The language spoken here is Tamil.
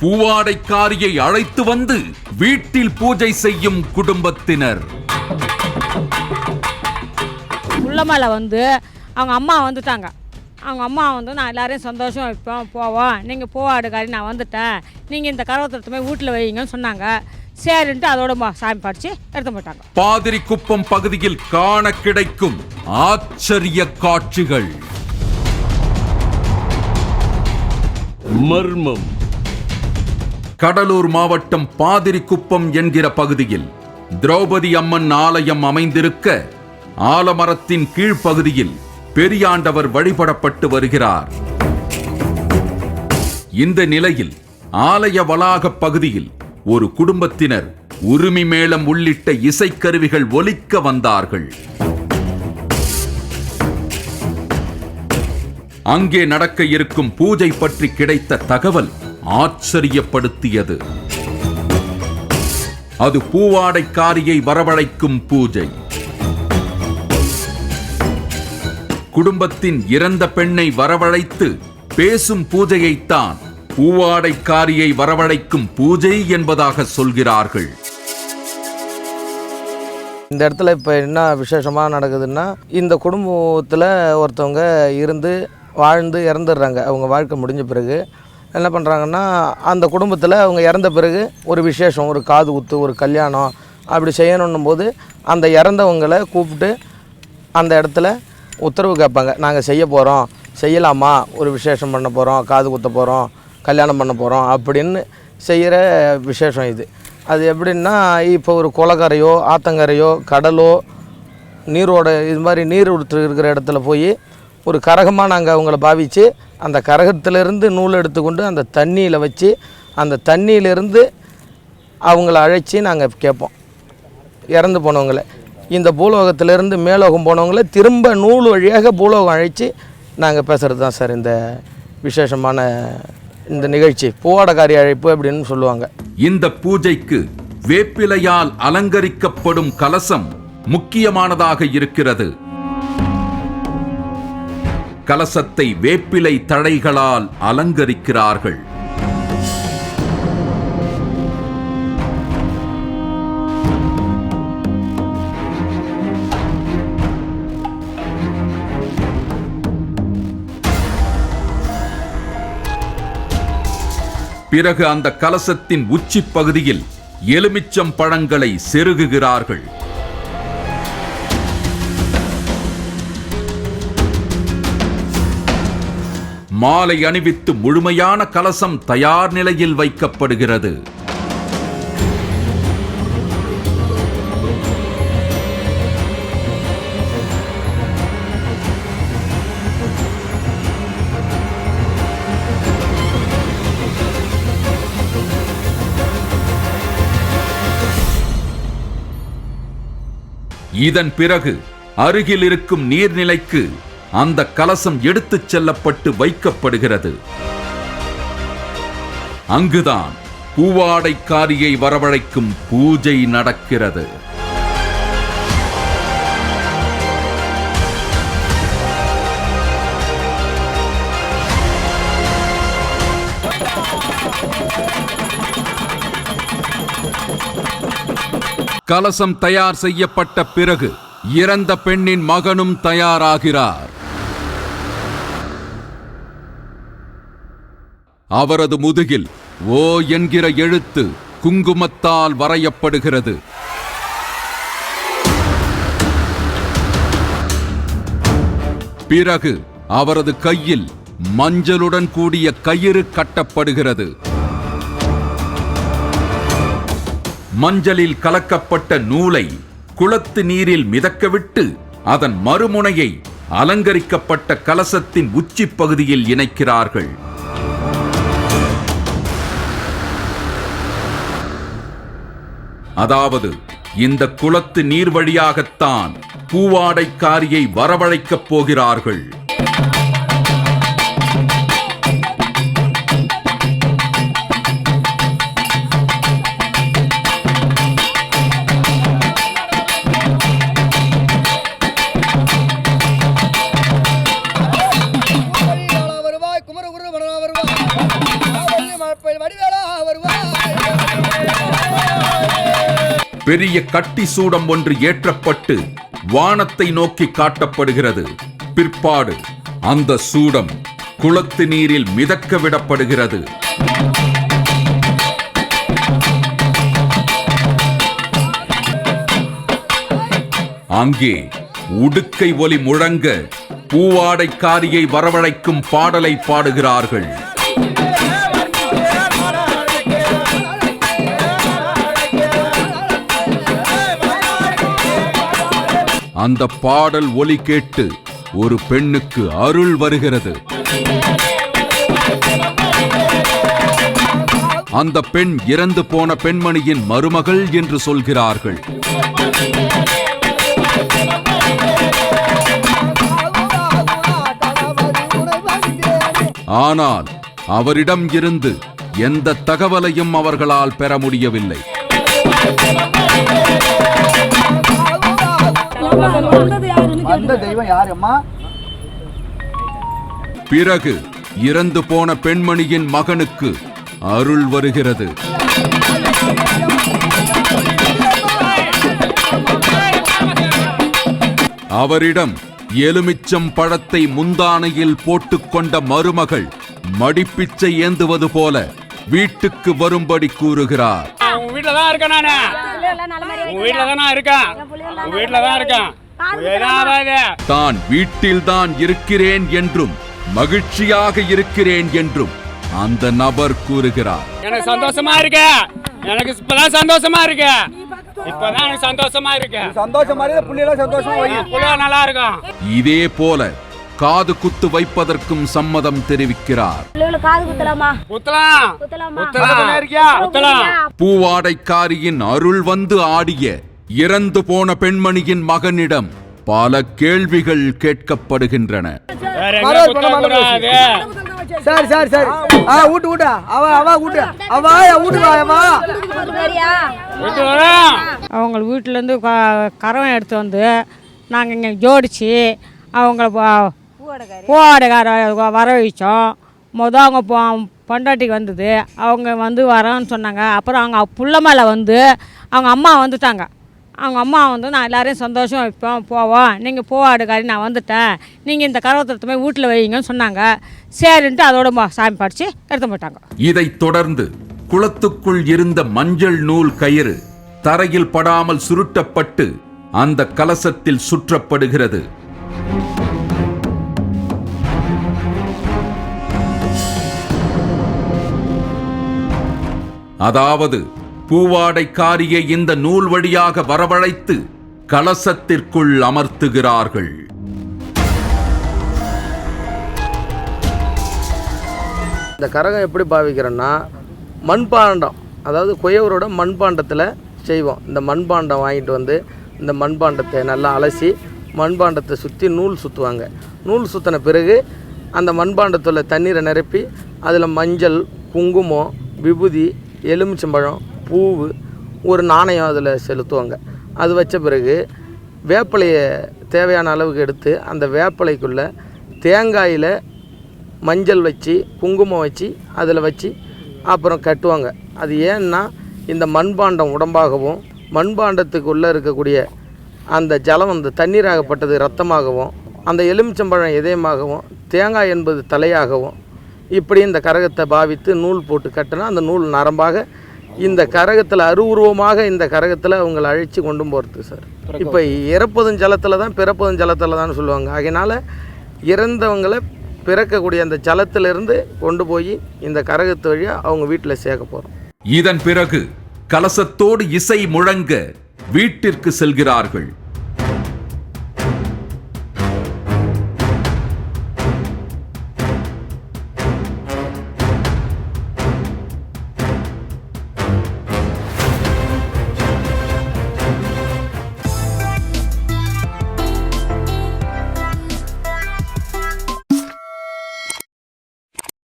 பூவாடைக்காரியை அழைத்து வந்து வீட்டில் பூஜை செய்யும் குடும்பத்தினர். உள்ளமலை வந்து அவங்க அம்மா வந்துட்டாங்க. அவங்க அம்மா வந்து நான் எல்லாரையும் சந்தோஷம் வைப்போம் போவோம். நீங்கள் பூவாடுக்காரி நான் வந்துட்டேன். நீங்கள் இந்த கரவத்தை போய் வீட்டில் வைங்கன்னு சொன்னாங்க. சரின்ட்டு அதோட ம- சாமி படித்து எடுத்து போயிட்டாங்க. பாதிரிக்குப்பம் பகுதியில் காண கிடைக்கும் ஆச்சரிய காட்சிகள். மர்மம். கடலூர் மாவட்டம் பாதிரிக்குப்பம் என்கிற பகுதியில் திரௌபதி அம்மன் ஆலயம் அமைந்திருக்க ஆலமரத்தின் கீழ்ப்பகுதியில் பெரியாண்டவர் வழிபடப்பட்டு வருகிறார். இந்த நிலையில் ஆலய வளாகப் பகுதியில் ஒரு குடும்பத்தினர் உரிமை மேளம் உள்ளிட்ட இசைக்கருவிகள் ஒலிக்க வந்தார்கள். அங்கே நடக்க இருக்கும் பூஜை பற்றி கிடைத்த தகவல் ஆச்சரியப்படுத்தியது. அது பூவாடைக்காரியை வரவழைக்கும் பூஜை. குடும்பத்தின் இறந்த பெண்ணை வரவழைத்து பேசும் பூஜையைத்தான் பூவாடைக்காரியை வரவழைக்கும் பூஜை என்பதாக சொல்கிறார்கள். இந்த இடத்துல இப்போ என்ன விசேஷமாக நடக்குதுன்னா இந்த குடும்பத்தில் ஒருத்தவங்க இருந்து வாழ்ந்து இறந்துடுறாங்க. அவங்க வாழ்க்கை முடிஞ்ச பிறகு என்ன பண்ணுறாங்கன்னா அந்த குடும்பத்தில் அவங்க இறந்த பிறகு ஒரு விசேஷம் ஒரு காது குத்து ஒரு கல்யாணம் அப்படி செய்யணுன்னும் போது அந்த இறந்தவங்களை கூப்பிட்டு அந்த இடத்துல உத்தரவு கேட்பாங்க. நாங்கள் செய்ய போகிறோம் செய்யலாமா? ஒரு விசேஷம் பண்ண போகிறோம் காது குத்த போகிறோம் கல்யாணம் பண்ண போகிறோம் அப்படின்னு செய்கிற விசேஷம் இது. அது எப்படின்னா இப்போ ஒரு குளக்கரையோ ஆத்தங்கரையோ கடலோ நீரோட இது மாதிரி நீர் ஊற்று இருக்கிற இடத்துல போய் ஒரு கரகமாக நாங்கள் அவங்கள பாவித்து அந்த கரகத்திலிருந்து நூல் எடுத்துக்கொண்டு அந்த தண்ணியில் வச்சு அந்த தண்ணியிலிருந்து அவங்கள அழைச்சி நாங்கள் கேட்போம் இறந்து போனவங்கள. இந்த பூலோகத்திலிருந்து மேலோகம் போனவங்கள திரும்ப நூல் வழியாக பூலோகம் அழைச்சி நாங்கள் பேசுகிறது தான் சார் இந்த விசேஷமான இந்த நிகழ்ச்சி. பூவாடக்காரி அழைப்பு அப்படின்னு சொல்லுவாங்க. இந்த பூஜைக்கு வேப்பிலையால் அலங்கரிக்கப்படும் கலசம் முக்கியமானதாக இருக்கிறது. கலசத்தை வேப்பிலை தழைகளால் அலங்கரிக்கிறார்கள். பிறகு அந்த கலசத்தின் உச்சி பகுதியில் எலுமிச்சம் பழங்களை செருகுகிறார்கள். மாலை அணிவித்து முழுமையான கலசம் தயார் நிலையில் வைக்கப்படுகிறது. இதன் பிறகு அருகில் இருக்கும் நீர்நிலைக்கு அந்த கலசம் எடுத்துச் செல்லப்பட்டு வைக்கப்படுகிறது. அங்குதான் பூவாடைக்காரியை வரவழைக்கும் பூஜை நடக்கிறது. கலசம் தயார் செய்யப்பட்ட பிறகு இறந்த பெண்ணின் மகனும் தயாராகிறார். அவரது முதுகில் ஓ என்கிற எழுத்து குங்குமத்தால் வரையப்படுகிறது. பிறகு அவரது கையில் மஞ்சளுடன் கூடிய கயிறு கட்டப்படுகிறது. மஞ்சளில் கலக்கப்பட்ட நூலை குளத்து நீரில் மிதக்கவிட்டு அதன் மறுமுனையை அலங்கரிக்கப்பட்ட கலசத்தின் உச்சிப் பகுதியில் இணைக்கிறார்கள். அதாவது இந்த குளத்து நீர் வழியாகத்தான் பூவாடைக்காரியை வரவழைக்கப் போகிறார்கள். பெரிய கட்டி சூடம் ஒன்று ஏற்றப்பட்டு வானத்தை நோக்கி காட்டப்படுகிறது. பிற்பாடு அந்த சூடம் குளத்து நீரில் மிதக்க விடப்படுகிறது. அங்கே உடுக்கை ஒலி முழங்க பூவாடைக்காரியை வரவழைக்கும் பாடலை பாடுகிறார்கள். அந்த பாடல் ஒலி கேட்டு ஒரு பெண்ணுக்கு அருள் வருகிறது. அந்த பெண் இறந்து போன பெண்மணியின் மருமகள் என்று சொல்கிறார்கள். ஆனால் அவரிடம் இருந்து எந்த தகவலையும் அவர்களால் பெற முடியவில்லை. அந்த தெய்வம் யார் அம்மா? பிறகு இறந்து போன பெண்மணியின் மகனுக்கு அருள் வருகிறது. அவரிடம் எலுமிச்சம் பழத்தை முந்தானையில் போட்டுக்கொண்ட மருமகள் மடிப்பிச்சை ஏந்துவது போல வீட்டுக்கு வரும்படி கூறுகிறார். உங்க வீட்ல தான் இருக்கேன் நானு. உங்க வீட்ல தான் நான் இருக்கேன். உங்க வீட்ல தான் இருக்கேன். ஏதாவது தான் வீட்டில்தான் இருக்கிறேன் என்றும் மகிழ்ச்சியாக இருக்கிறேன் என்றும் அந்த நபர் கூறுகிறார். எனக்கு சந்தோஷமா இருக்கு. எனக்கு இப்பதான் சந்தோஷமா இருக்கு. இப்பதான் எனக்கு சந்தோஷமா இருக்கு. சந்தோஷம் மாதிரி புள்ளியெல்லாம் சந்தோஷமா வை புள்ள நல்லா இருக்கும். இதே போல காது குத்து வைப்பதற்கும் சம்மதம் தெரிவிக்கிறார். பிள்ளைகளை காது குத்தலாமா? குத்தலாம். குத்தலாமா? குத்தலாம் இருக்கியா? குத்தலாம்? பூவாடைக்காரியின் அருள் வந்து ஆடிய இறந்து போன பெண்மணியின் மகனிடம் பல கேள்விகள் கேட்கப்படுகின்றன. சரி சரி சரி. ஆ ஊட்டு ஊட்டு அவ அவ ஊட்டு அவ ஊட்டு வா அவ. சரியா விட்டு வரோம் அவங்க வீட்டிலேருந்து கரவம் எடுத்து வந்து நாங்கள் இங்கே ஜோடிச்சு அவங்கள ப- பூவாடைக்கார வர வச்சோம் மொதல் அவங்க பொ- பொண்டாட்டிக்கு வந்தது. அவங்க வந்து வரோன்னு சொன்னாங்க. அப்புறம் அவங்க புள்ள மேலே வந்து அவங்க அம்மா வந்துட்டாங்க. அவங்க அம்மா வந்து நான் எல்லாரையும் சந்தோஷம் வைப்போம். போவோம். நீங்கள் பூவாடுக்காரி நான் வந்துட்டேன். நீங்கள் இந்த கரவத்திரத்தை போய் வீட்டில் வைங்கன்னு சொன்னாங்க. சரின்ட்டு அதோட சாமி படித்து எடுத்து போயிட்டாங்க. இதைத் தொடர்ந்து குளத்துக்குள் இருந்த மஞ்சள் நூல் கயிறு தரையில் படாமல் சுருட்டப்பட்டு அந்த கலசத்தில் சுற்றப்படுகிறது. அதாவது பூவாடைக்காரியை இந்த நூல் வழியாக வரவழைத்து கலசத்திற்குள் அமர்த்துகிறார்கள். இந்த கரகம் எப்படி பாவிக்கிறோன்னா மண்பாண்டம் அதாவது குயவரோட மண்பாண்டத்தில் செய்வோம். இந்த மண்பாண்டம் வாங்கிட்டு வந்து இந்த மண்பாண்டத்தை நல்லா அலசி மண்பாண்டத்தை சுற்றி நூல் சுற்றுவாங்க நூல் சுற்றின பிறகு அந்த மண்பாண்டத்தில் தண்ணீரை நிரப்பி அதில் மஞ்சள் குங்குமம் விபூதி எலுமிச்சம்பழம் பூவு ஒரு நாணயம் அதில் செலுத்துவாங்க. அது வச்ச பிறகு வேப்பிலையை தேவையான அளவுக்கு எடுத்து அந்த வேப்பிலைக்குள்ளே தேங்காயில் மஞ்சள் வச்சு குங்குமம் வச்சு அதில் வச்சு அப்புறம் கட்டுவாங்க. அது ஏன்னா இந்த மண்பாண்டம் உடம்பாகவும் மண்பாண்டத்துக்குள்ளே இருக்கக்கூடிய அந்த ஜலம் அந்த தண்ணீராகப்பட்டது ரத்தமாகவும் அந்த எலுமிச்சம்பழம் இதயமாகவும் தேங்காய் என்பது தலையாகவும் இப்படி இந்த கரகத்தை பாவித்து நூல் போட்டு கட்டினா அந்த நூல் நரம்பாக இந்த கரகத்தில் அருவுருவமாக இந்த கரகத்தில் அவங்களை அழைச்சி கொண்டு போகிறது சார். இப்போ இறப்பதும் ஜலத்தில் தான் பிறப்பதும் ஜலத்தில் தான் சொல்லுவாங்க. ஆகையினால இறந்தவங்களை பிறக்கக்கூடிய அந்த ஜலத்திலிருந்து கொண்டு போய் இந்த கரகத்து வழியாக அவங்க வீட்டில் சேர்க்க போகிறோம் இதன் பிறகு கலசத்தோடு இசை முழங்க வீட்டிற்கு செல்கிறார்கள்.